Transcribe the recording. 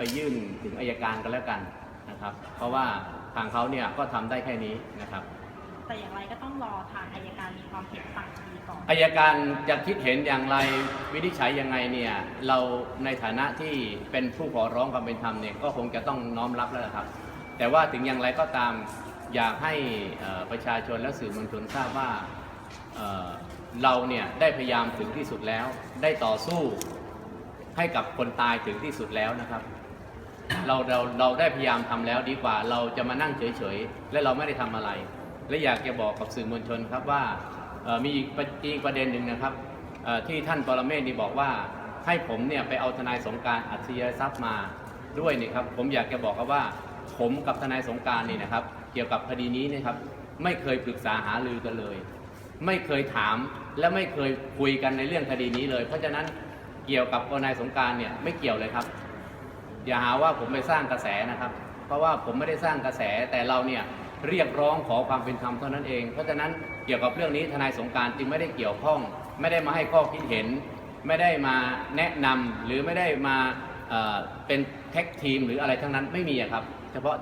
ไปยื่นถึงอายการกันแล้วกันนะครับ เพราะว่าทางเขาเนี่ยก็ทำได้แค่นี้นะครับ แต่อย่างไรก็ต้องรอทางอายการมีความเห็นต่างคดีก่อนอายการจะคิดเห็นอย่างไรวินิจฉัยยังไงเนี่ยเราในฐานะที่เป็นผู้ขอร้องความเป็นธรรมเนี่ยก็คงจะต้องน้อมรับแล้วล่ะครับ แต่ว่าถึงอย่างไรก็ตามอยากให้เอ่อประชาชนและสื่อมวลชนทราบว่าเอ่อเราเนี่ยได้พยายามถึงที่สุดแล้ว ได้ต่อสู้ให้กับคนตายถึงที่สุดแล้วนะครับ เราเราเราได้พยายามทำแล้วดีกว่าเราจะมานั่งเฉยๆ และเราไม่ได้ทำอะไร และอยากจะบอกกับสื่อมวลชนครับว่ามีอีกประเด็นหนึ่งนะครับที่ท่านปรเมศนี่บอกว่าให้ผมเนี่ยไปเอาทนายสงการอัจฉริยทรัพย์มาด้วยนี่ครับผมอยากจะบอกครับว่าผมกับทนายสงการนี่นะครับ เกี่ยวกับคดีนี้นะครับ ไม่เคยปรึกษาหารือกันเลย ไม่เคยถามและไม่เคยคุยกันในเรื่องคดีนี้เลย เพราะฉะนั้นเกี่ยวกับทนายสงการเนี่ยไม่เกี่ยวเลยครับ อย่าหาว่าผมไปสร้างกระแสนะครับ เพราะว่าผมไม่ได้สร้างกระแสแต่เราเนี่ยเรียกร้องขอความเป็นธรรมเท่านั้นเอง เพราะฉะนั้นเกี่ยวกับเรื่องนี้ทนายสงการจึงไม่ได้เกี่ยวข้อง ไม่ได้มาให้ข้อคิดเห็น ไม่ได้มาแนะนำหรือไม่ได้มาเป็นแท็กทีมหรืออะไรทั้งนั้นไม่มีครับ เฉพาะ